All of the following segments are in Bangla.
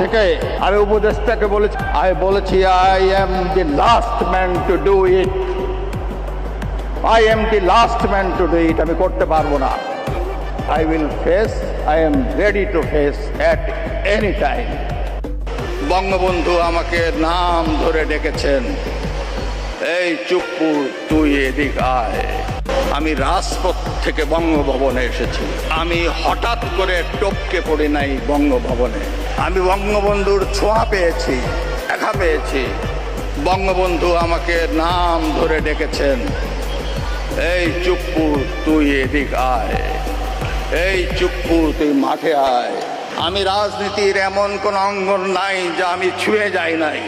থেকে আমি উপদেষ্টাকে বলেছি আমি বলেছি I am the last man to do it I am the last man to do it আমি করতে পারব না। I will face I am ready to face at any time Bangabandhu আমাকে নাম ধরে ডেকেছেন, এই চুপ্পু, তুই এদিক আয়। আমি রাজপথ থেকে বঙ্গভবনে এসেছি। আমি হঠাৎ করে টপকে পড়ি নাই বঙ্গভবনে। আমি বঙ্গবন্ধুর ছোঁয়া পেয়েছি, দেখা পেয়েছি। বঙ্গবন্ধু আমাকে নাম ধরে ডেকেছেন, এই চুপ্পু, তুই এদিক আয়। এই চুপ্পু, তুই মাঠে আয়। আমি রাজনীতির এমন কোন অঙ্গন নাই যা আমি ছুঁয়ে যাই নাই।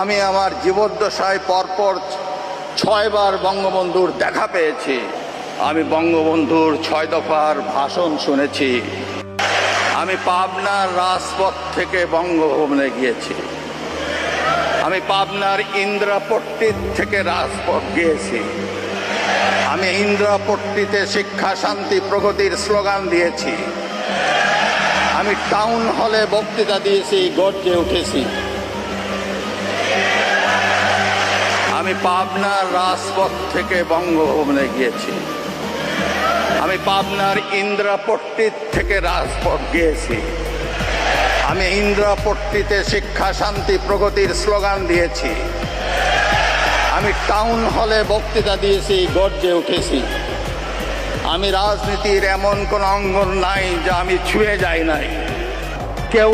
আমি আমার জীবদ্দশায় পরপর ছয়বার বঙ্গবন্ধুর দেখা পেয়েছি। আমি বঙ্গবন্ধুর ছয় দফার ভাষণ শুনেছি। আমি পাবনার রাজপথ থেকে বঙ্গভবনে গিয়েছি। আমি পাবনার ইন্দ্রাপট্টির থেকে রাজপথ গিয়েছি। আমি ইন্দ্রাপট্টিতে শিক্ষা, শান্তি, প্রগতির স্লোগান দিয়েছি। আমি টাউন হলে বক্তৃতা দিয়েছি, গর্জে উঠেছি। আমি পাবনার রাজপথ থেকে বঙ্গভবনে গিয়েছি। আমি পাবনার ইন্দ্রাপট্টির থেকে রাজপথ গিয়েছি। আমি ইন্দ্রাপট্টিতে শিক্ষা, শান্তি, প্রগতির স্লোগান দিয়েছি। আমি টাউন হলে বক্তৃতা দিয়েছি, গর্জে উঠেছি। আমি রাজনীতির এমন কোন অঙ্গন নাই যা আমি ছুঁয়ে যাই নাই। কেউ